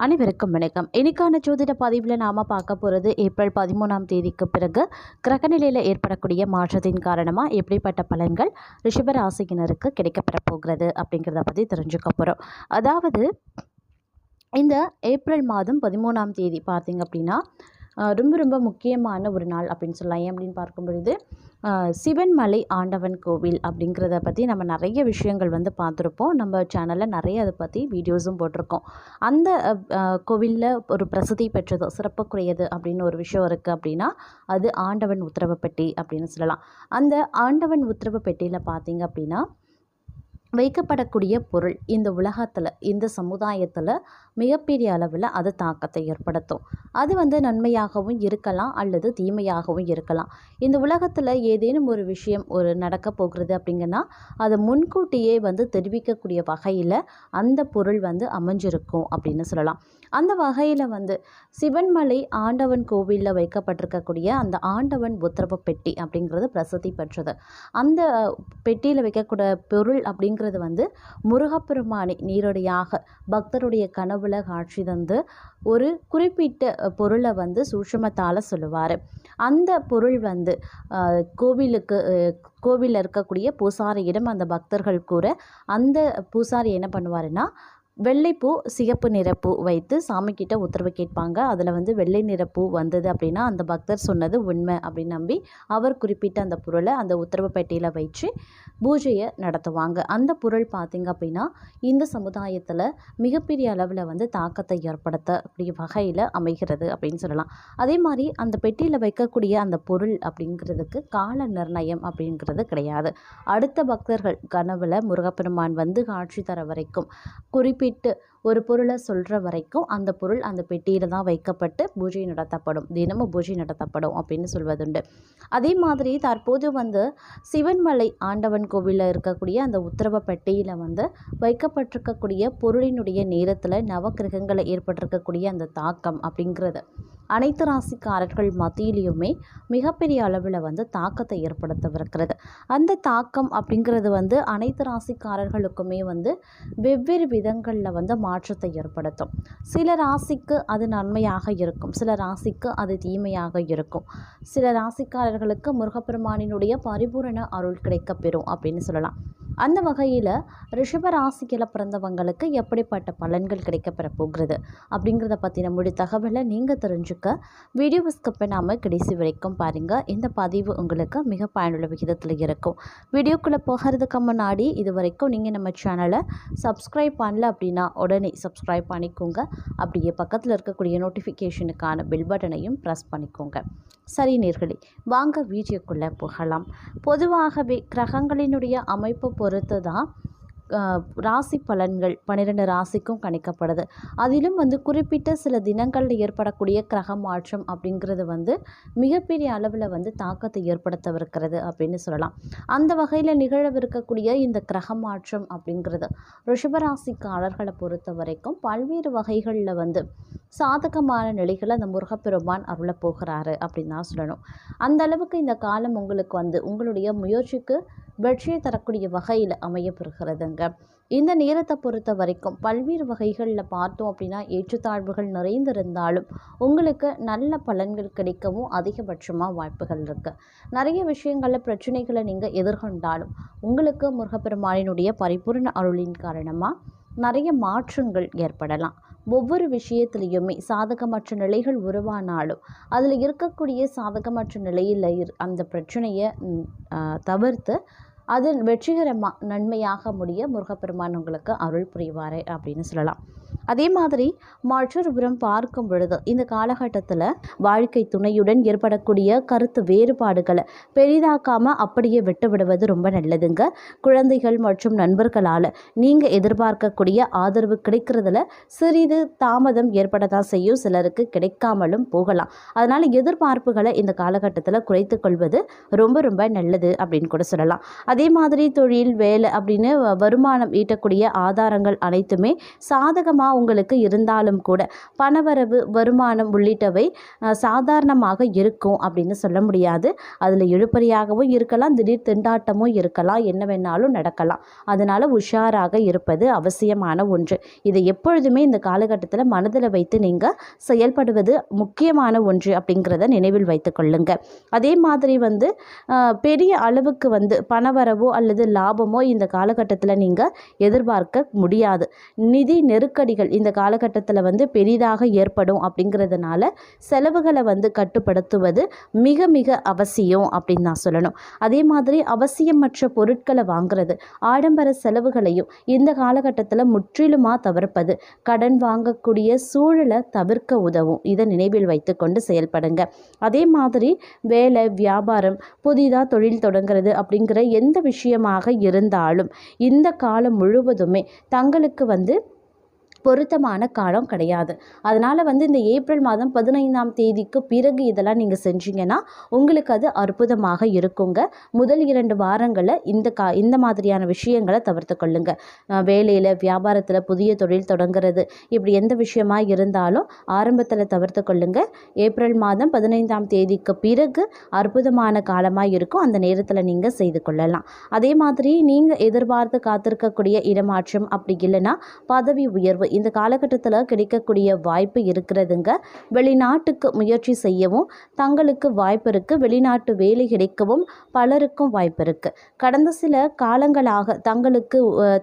அனைவருக்கும் வணக்கம். இன்னைக்கான ஜோதிட பதிவில் நாம் பார்க்க போகிறது ஏப்ரல் பதிமூணாம் தேதிக்கு பிறகு கிரகநிலையில் ஏற்படக்கூடிய மாற்றத்தின் காரணமாக எப்படிப்பட்ட பலன்கள் ரிஷபராசியினருக்கு கிடைக்கப்பெற போகிறது அப்படிங்கிறத பற்றி தெரிஞ்சுக்க போகிறோம் அதாவது இந்த ஏப்ரல் மாதம் பதிமூணாம் தேதி பார்த்திங்க அப்படின்னா ரொம்ப ரொம்ப முக்கியமான ஒரு நாள் அப்படின்னு சொல்லலாம். ஏன் அப்படின்னு பார்க்கும் பொழுது சிவன்மலை ஆண்டவன் கோவில் அப்படிங்கிறத பற்றி நம்ம நிறைய விஷயங்கள் வந்து பார்த்துருப்போம். நம்ம சேனலில் நிறைய அதை பற்றி வீடியோஸும் போட்டிருக்கோம். அந்த கோவிலில் ஒரு பிரசித்தி பெற்றது சிறப்புக்குரியது அப்படின்னு ஒரு விஷயம் இருக்குது அப்படின்னா அது ஆண்டவன் உத்தரவு பெட்டி அப்படின்னு சொல்லலாம். அந்த ஆண்டவன் உத்தரவு பெட்டியில் பார்த்தீங்க அப்படின்னா வைக்கப்படக்கூடிய பொருள் இந்த உலகத்தில் இந்த சமுதாயத்தில் மிகப்பெரிய அளவில் அது தாக்கத்தை ஏற்படுத்தும். அது வந்து நன்மையாகவும் இருக்கலாம் அல்லது தீமையாகவும் இருக்கலாம். இந்த உலகத்தில் ஏதேனும் ஒரு விஷயம் ஒரு நடக்க போகிறது அப்படிங்கன்னா அதை முன்கூட்டியே வந்து தெரிவிக்கக்கூடிய வகையில் அந்த பொருள் வந்து அமைஞ்சிருக்கும் அப்படின்னு சொல்லலாம். அந்த வகையில் வந்து சிவன்மலை ஆண்டவன் கோவிலில் வைக்கப்பட்டிருக்கக்கூடிய அந்த ஆண்டவன் உத்தரவு பெட்டி அப்படிங்கிறது பிரசித்தி பெற்றது. அந்த பெட்டியில் வைக்கக்கூடிய பொருள் அப்படிங்கிறது வந்து முருகப்பெருமானை நீரடியாக பக்தருடைய கனவுல காட்சி தந்து ஒரு குறிப்பிட்ட பொருளை வந்து சூட்சுமத்தால் சொல்லுவார். அந்த பொருள் வந்து கோவிலுக்கு கோவிலில் இருக்கக்கூடிய பூசாரியிடம் அந்த பக்தர்கள் கூற அந்த பூசாரி என்ன பண்ணுவாருன்னா வெள்ளைப்பூ சிகப்பு நிறப்பூ வைத்து சாமிக்கிட்ட உத்தரவு கேட்பாங்க. அதில் வந்து வெள்ளை நிறப்பூ வந்தது அப்படின்னா அந்த பக்தர் சொன்னது உண்மை அப்படின்னு நம்பி அவர் குறிப்பிட்ட அந்த பொருளை அந்த உத்தரவு பெட்டியில் வச்சு பூஜையை நடத்துவாங்க. அந்த பொருள் பார்த்திங்க அப்படின்னா இந்த சமுதாயத்தில் மிகப்பெரிய அளவில் வந்து தாக்கத்தை ஏற்படுத்த கூடிய வகையில் அமைகிறது அப்படின்னு சொல்லலாம். அதே மாதிரி அந்த பெட்டியில் வைக்கக்கூடிய அந்த பொருள் அப்படிங்கிறதுக்கு கால நிர்ணயம் அப்படிங்கிறது கிடையாது. அடுத்த பக்தர்கள் கனவில் முருகப்பெருமான் வந்து காட்சி தர வரைக்கும் குறிப்பிட்டு ஒரு பொருளை சொல்கிற வரைக்கும் அந்த பொருள் அந்த பெட்டியில் தான் வைக்கப்பட்டு பூஜை நடத்தப்படும். தினமும் பூஜை நடத்தப்படும் அப்படின்னு சொல்வதுண்டு. அதே மாதிரி தற்போது வந்து சிவன்மலை ஆண்டவன் கோவிலில் இருக்கக்கூடிய அந்த உத்தரவ பெட்டியில் வந்து வைக்கப்பட்டிருக்கக்கூடிய பொருளினுடைய நேரத்தில் நவக்கிரகங்களை ஏற்பட்டிருக்கக்கூடிய அந்த தாக்கம் அப்படிங்கிறது. அனைத்து ராசிக்காரர்கள் மத்தியிலையுமே மிகப்பெரிய அளவில் வந்து தாக்கத்தை ஏற்படுத்தவிருக்கிறது. அந்த தாக்கம் அப்படிங்கிறது வந்து அனைத்து ராசிக்காரர்களுக்குமே வந்து வெவ்வேறு விதங்களில் வந்து மாற்றத்தை ஏற்படுத்தும். சில ராசிக்கு அது நன்மையாக இருக்கும் சில ராசிக்கு அது தீமையாக இருக்கும். சில ராசிக்காரர்களுக்கு முருகப்பெருமானினுடைய பரிபூரண அருள் கிடைக்கப்பெறும் அப்படின்னு சொல்லலாம். அந்த வகையில் ரிஷப பிறந்தவங்களுக்கு எப்படிப்பட்ட பலன்கள் கிடைக்கப்பெற போகிறது அப்படிங்கிறத பற்றின முழு தகவலை நீங்கள் தெரிஞ்சுக்க வீடியோ ஸ்கிப் பண்ணாமல் கடைசி வரைக்கும் பாருங்கள் இந்த பதிவு உங்களுக்கு மிக பயனுள்ள விகிதத்தில் இருக்கும். வீடியோக்குள்ளே போகிறதுக்கு முன்னாடி இது வரைக்கும் நீங்கள் நம்ம சேனலை சப்ஸ்கிரைப் பண்ணல அப்படின்னா உடனே சப்ஸ்கிரைப் பண்ணிக்கோங்க. அப்படியே பக்கத்தில் இருக்கக்கூடிய நோட்டிஃபிகேஷனுக்கான பில் பட்டனையும் ப்ரெஸ் பண்ணிக்கோங்க. சரி நேர்களே வாங்க வீடியோக்குள்ளே போகலாம். பொதுவாகவே கிரகங்களினுடைய அமைப்பு பொறுத்து தான் ராசி பலன்கள் பன்னிரெண்டு ராசிக்கும் கணிக்கப்படுது. அதிலும் வந்து குறிப்பிட்ட சில தினங்களில் ஏற்படக்கூடிய கிரக மாற்றம் அப்படிங்கிறது வந்து மிகப்பெரிய அளவில் வந்து தாக்கத்தை ஏற்படுத்தவிருக்கிறது அப்படின்னு சொல்லலாம். அந்த வகையில் நிகழவிருக்கக்கூடிய இந்த கிரக மாற்றம் அப்படிங்கிறது ரிஷபராசிக்காரர்களை பொறுத்த வரைக்கும் பல்வேறு வகைகளில் வந்து சாதகமான நிலைகளை அந்த முருகப்பெருமான் அருளப்போகிறாரு அப்படின்னு தான் சொல்லணும். அந்த அளவுக்கு இந்த காலம் உங்களுக்கு வந்து உங்களுடைய முயற்சிக்கு வெற்றியை தரக்கூடிய வகையில் அமையப்பெறுகிறதுங்க. இந்த நேரத்தை பொறுத்த வரைக்கும் பல்வேறு வகைகளில் பார்த்தோம் அப்படின்னா ஏற்றுத்தாழ்வுகள் நிறைந்திருந்தாலும் உங்களுக்கு நல்ல பலன்கள் கிடைக்கவும் அதிகபட்சமாக வாய்ப்புகள் இருக்குது நிறைய விஷயங்களில் பிரச்சனைகளை நீங்கள் எதிர்கொண்டாலும் உங்களுக்கு முருகப்பெருமானினுடைய பரிபூர்ண அருளின் காரணமாக நிறைய மாற்றங்கள் ஏற்படலாம். ஒவ்வொரு விஷயத்துலேயுமே சாதகமற்ற நிலைகள் உருவானாலும் அதில் இருக்கக்கூடிய சாதகமற்ற நிலையில் இரு அந்த பிரச்சனையை தவிர்த்து அதன் வெற்றிகரமாக நன்மையாக முடிய முருகப்பெருமான் உங்களுக்கு அருள் புரிவார் அப்படின்னு சொல்லலாம். அதே மாதிரி மற்றொருபுறம் பார்க்கும் பொழுது இந்த காலகட்டத்தில் வாழ்க்கை துணையுடன் ஏற்படக்கூடிய கருத்து வேறுபாடுகளை பெரிதாக்காமல் அப்படியே விட்டு விடுவது ரொம்ப நல்லதுங்க. குழந்தைகள் மற்றும் நண்பர்களால் நீங்கள் எதிர்பார்க்கக்கூடிய ஆதரவு கிடைக்கிறதுல சிறிது தாமதம் ஏற்பட தான் செய்யும். சிலருக்கு கிடைக்காமலும் போகலாம். அதனால் எதிர்பார்ப்புகளை இந்த காலகட்டத்தில் குறைத்து கொள்வது ரொம்ப ரொம்ப நல்லது அப்படின்னு கூட சொல்லலாம். அதே மாதிரி தொழில் வேலை அப்படின்னு வ- வருமானம் ஈட்டக்கூடிய ஆதாரங்கள் அனைத்துமே சாதகமாக உங்களுக்கு இருந்தாலும் கூட பணவரவு வருமானம் உள்ளிட்டவை சாதாரணமாக இருக்கும் அப்படின்னு சொல்ல முடியாது. அதில் இழுப்பறியாகவும் இருக்கலாம் திடீர் திண்டாட்டமும் இருக்கலாம் என்ன வேணாலும் நடக்கலாம். அதனால் உஷாராக இருப்பது அவசியமான ஒன்று. இதை எப்பொழுதுமே இந்த காலகட்டத்தில் மனதில் வைத்து நீங்கள் செயல்படுவது முக்கியமான ஒன்று அப்படிங்கிறத நினைவில் வைத்து கொள்ளுங்க. அதே மாதிரி வந்து பெரிய அளவுக்கு வந்து பணவரவோ அல்லது லாபமோ இந்த காலகட்டத்தில் நீங்கள் எதிர்பார்க்க முடியாது. நிதி நெருக்கடிகள் இந்த காலகட்டத்தில் வந்து பெரிதாக ஏற்படும் அப்படிங்கிறதுனால செலவுகளை வந்து கட்டுப்படுத்துவது மிக மிக அவசியம் அப்படின்னு நான் சொல்லணும். அதே மாதிரி அவசியமற்ற பொருட்களை வாங்குறது ஆடம்பர செலவுகளையும் இந்த காலகட்டத்தில் முற்றிலுமாக தவிர்ப்பது கடன் வாங்கக்கூடிய சூழலை தவிர்க்க உதவும். இதை நினைவில் வைத்துக்கொண்டு செயல்படுங்க. அதே மாதிரி வேலை வியாபாரம் புதிதாக தொழில் தொடங்குறது அப்படிங்கிற எந்த விஷயமாக இருந்தாலும் இந்த காலம் முழுவதுமே தங்களுக்கு வந்து பொருத்தமான காலம் கிடையாது. அதனால் வந்து இந்த ஏப்ரல் மாதம் பதினைந்தாம் தேதிக்கு பிறகு இதெல்லாம் நீங்கள் செஞ்சீங்கன்னா உங்களுக்கு அது அற்புதமாக இருக்குங்க. முதல் இரண்டு வாரங்களில் இந்த கா இந்த மாதிரியான விஷயங்களை தவிர்த்து கொள்ளுங்க. வேலையில் வியாபாரத்தில் புதிய தொழில் தொடங்குறது இப்படி எந்த விஷயமாக இருந்தாலும் ஆரம்பத்தில் தவிர்த்து கொள்ளுங்க. ஏப்ரல் மாதம் பதினைந்தாம் தேதிக்கு பிறகு அற்புதமான காலமாக இருக்கும். அந்த நேரத்தில் நீங்கள் செய்து கொள்ளலாம். அதே மாதிரி நீங்கள் எதிர்பார்த்து காத்திருக்கக்கூடிய இடமாற்றம் அப்படி இல்லைன்னா பதவி உயர்வு இந்த காலகட்டத்தில் கிடைக்கக்கூடிய வாய்ப்பு இருக்கிறதுங்க. வெளிநாட்டுக்கு முயற்சி செய்யவும் தங்களுக்கு வாய்ப்பு இருக்குது வெளிநாட்டு வேலை கிடைக்கவும் பலருக்கும் வாய்ப்பு இருக்குது கடந்த சில காலங்களாக தங்களுக்கு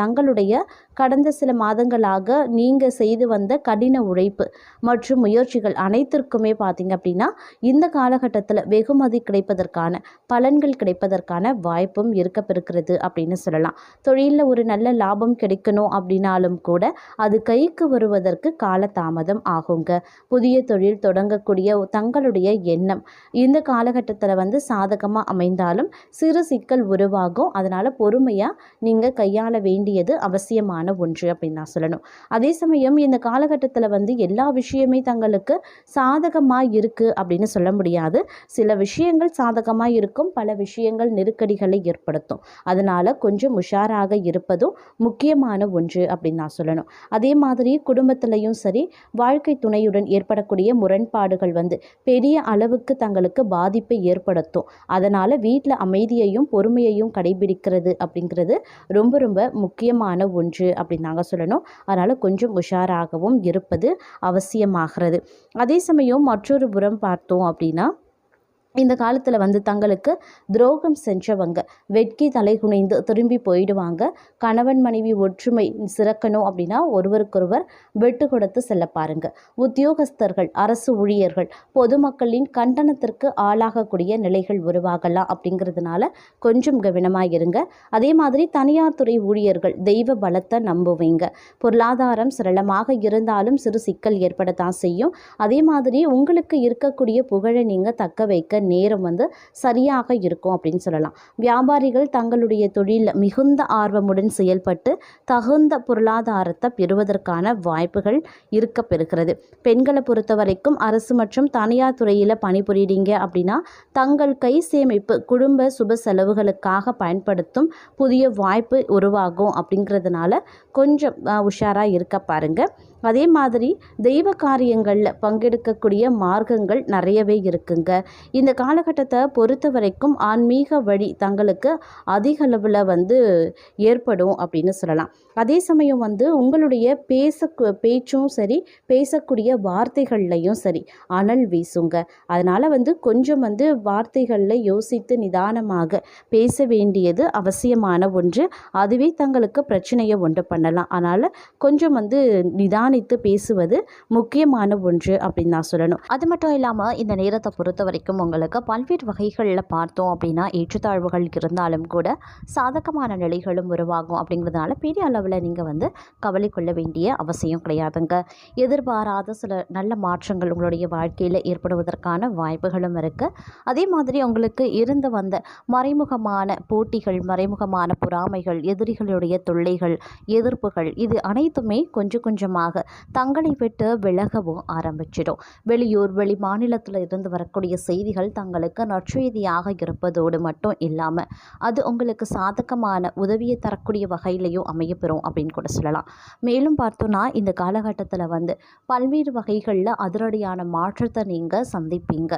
தங்களுடைய கடந்த சில மாதங்களாக நீங்கள் செய்து வந்த கடின உழைப்பு மற்றும் முயற்சிகள் அனைத்திற்குமே பார்த்தீங்க அப்படின்னா இந்த காலகட்டத்தில் வெகுமதி கிடைப்பதற்கான பலன்கள் கிடைப்பதற்கான வாய்ப்பும் இருக்கப்பெருக்கிறது அப்படின்னு சொல்லலாம். தொழிலில் ஒரு நல்ல லாபம் கிடைக்கணும் அப்படின்னாலும் கூட அதுக்கு கைக்கு வருவதற்கு காலதாமதம் ஆகுங்க. புதிய தொழில் தொடங்கக்கூடிய தங்களுடைய எண்ணம். இந்த காலகட்டத்தில் வந்து சாதகமாக அமைந்தாலும் சிறு சிக்கல் உருவாகும். அதனால் பொறுமையாக நீங்கள் கையாள வேண்டியது அவசியமான ஒன்று அப்படின்னு நான் சொல்லணும். அதே சமயம் இந்த காலகட்டத்தில் வந்து எல்லா விஷயமே தங்களுக்கு சாதகமாக இருக்குது அப்படின்னு சொல்ல முடியாது. சில விஷயங்கள் சாதகமாக இருக்கும் பல விஷயங்கள் நெருக்கடிகளை ஏற்படுத்தும். அதனால் கொஞ்சம் உஷாராக இருப்பதும் முக்கியமான ஒன்று அப்படின்னு நான் சொல்லணும். அதே மாதிரி குடும்பத்திலையும் சரி வாழ்க்கை துணையுடன் ஏற்படக்கூடிய முரண்பாடுகள் வந்து பெரிய அளவுக்கு தங்களுக்கு பாதிப்பை ஏற்படுத்தும். அதனால் வீட்டில் அமைதியையும் பொறுமையையும் கடைபிடிக்கிறது அப்படிங்கிறது ரொம்ப ரொம்ப முக்கியமான ஒன்று அப்படின்னு நாங்கள் சொல்லணும். அதனால் கொஞ்சம் உஷாராகவும் இருப்பது அவசியமாகிறது. அதே சமயம் மற்றொரு புறம் பார்த்தோம் அப்படின்னா இந்த காலத்தில் வந்து தங்களுக்கு துரோகம் செஞ்சவங்க வெட்கி தலைகுனைந்து திரும்பி போயிடுவாங்க. கணவன் மனைவி ஒற்றுமை சிறக்கணும் அப்படின்னா ஒருவருக்கொருவர் விட்டு கொடுத்து செல்ல பாருங்க. உத்தியோகஸ்தர்கள் அரசு ஊழியர்கள் பொதுமக்களின் கண்டனத்திற்கு ஆளாகக்கூடிய நிலைகள் உருவாகலாம் அப்படிங்கிறதுனால கொஞ்சம் கவனமாக இருங்க. அதே மாதிரி தனியார் துறை ஊழியர்கள் தெய்வ பலத்தை நம்புவீங்க. பொருளாதாரம் சரளமாக இருந்தாலும் சிறு சிக்கல் ஏற்படத்தான் செய்யும். அதே மாதிரி உங்களுக்கு இருக்கக்கூடிய புகழை நீங்கள் தக்க வைக்க நேரம் வந்து சரியாக இருக்கும் அப்படின்னு சொல்லலாம். வியாபாரிகள் தங்களுடைய தொழிலில் மிகுந்த ஆர்வமுடன் செயல்பட்டு தகுந்த பொருளாதாரத்தை பெறுவதற்கான வாய்ப்புகள் இருக்க பெறுகிறது பெண்களை பொறுத்த வரைக்கும் அரசு மற்றும் தனியார் துறையில் பணிபுரியுறீங்க அப்படின்னா தங்கள் கை சேமிப்பு குடும்ப சுப செலவுகளுக்காக பயன்படுத்தும் புதிய வாய்ப்பு உருவாகும் அப்படிங்கிறதுனால கொஞ்சம் உஷாராக இருக்க பாருங்க. அதே மாதிரி தெய்வ காரியங்களில் பங்கெடுக்கக்கூடிய மார்க்கங்கள் நிறையவே இருக்குங்க. இந்த காலகட்டத்தை பொறுத்த வரைக்கும் ஆன்மீக வழி தங்களுக்கு அதிக அளவில் வந்து ஏற்படும் அப்படின்னு சொல்லலாம். அதே சமயம் வந்து உங்களுடைய பேச பேச்சும் சரி பேசக்கூடிய வார்த்தைகள்லையும் சரி அனல் வீசுங்க. அதனால் வந்து கொஞ்சம் வந்து வார்த்தைகளில் யோசித்து நிதானமாக பேச வேண்டியது அவசியமான ஒன்று. அதுவே தங்களுக்கு பிரச்சனையை உண்டு பண்ணலாம். அதனால் கொஞ்சம் வந்து நிதானித்து பேசுவது முக்கியமான ஒன்று அப்படின்னு நான் சொல்லணும். அது மட்டும் இல்லாமல் இந்த நேரத்தை பொறுத்த வரைக்கும் உங்களுக்கு பல்வேறு வகைகளில் பார்த்தோம் அப்படின்னா ஏற்றுத்தாழ்வுகள் இருந்தாலும் கூட சாதகமான நிலைகளும் உருவாகும் அப்படிங்கிறதுனால பெரிய அளவில் நீங்கள் வந்து கவலை கொள்ள வேண்டிய அவசியம் கிடையாதுங்க. எதிர்பாராத சில நல்ல மாற்றங்கள் உங்களுடைய வாழ்க்கையில் ஏற்படுவதற்கான வாய்ப்புகளும் இருக்குது அதே மாதிரி உங்களுக்கு இருந்து வந்த மறைமுகமான போட்டிகள் மறைமுகமான பொறாமைகள் எதிரிகளுடைய தொல்லைகள் எதிர்ப்புகள் இது அனைத்துமே கொஞ்சம் கொஞ்சமாக தங்களை விட்டு விலகவும் ஆரம்பிச்சிடும். வெளியூர் வெளி மாநிலத்தில் இருந்து வரக்கூடிய செய்திகள் தங்களுக்கு நற்செய்தியாக இருப்பதோடு மட்டும் இல்லாமல் அது உங்களுக்கு சாதகமான உதவியை தரக்கூடிய வகையிலையும் அமையப்பெறும் அப்படின்னு கூட சொல்லலாம். மேலும் பார்த்தோன்னா இந்த காலகட்டத்தில் வந்து பல்வேறு வகைகளில் அதிரடியான மாற்றத்தை நீங்கள் சந்திப்பீங்க.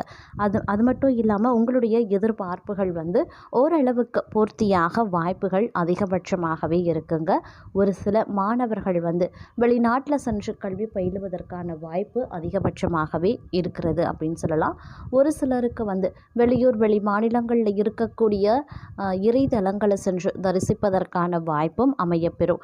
அது அது மட்டும் இல்லாமல் உங்களுடைய எதிர்பார்ப்புகள் வந்து ஓரளவுக்கு பூர்த்தியாக வாய்ப்புகள் அதிகபட்சமாகவே இருக்குங்க. ஒரு சில மாணவர்கள் வந்து வெளிநாட்டில் சென்று கல்வி பயிலுவதற்கான வாய்ப்பு அதிகபட்சமாகவே இருக்கிறது அப்படின்னு சொல்லலாம். ஒரு சிலருக்கு வந்து வெளியூர் வெளி மாநிலங்களில் இருக்கக்கூடிய அஹ், இறைத்தலங்களை சென்று தரிசிப்பதற்கான வாய்ப்பும் அமையப்பெறும்.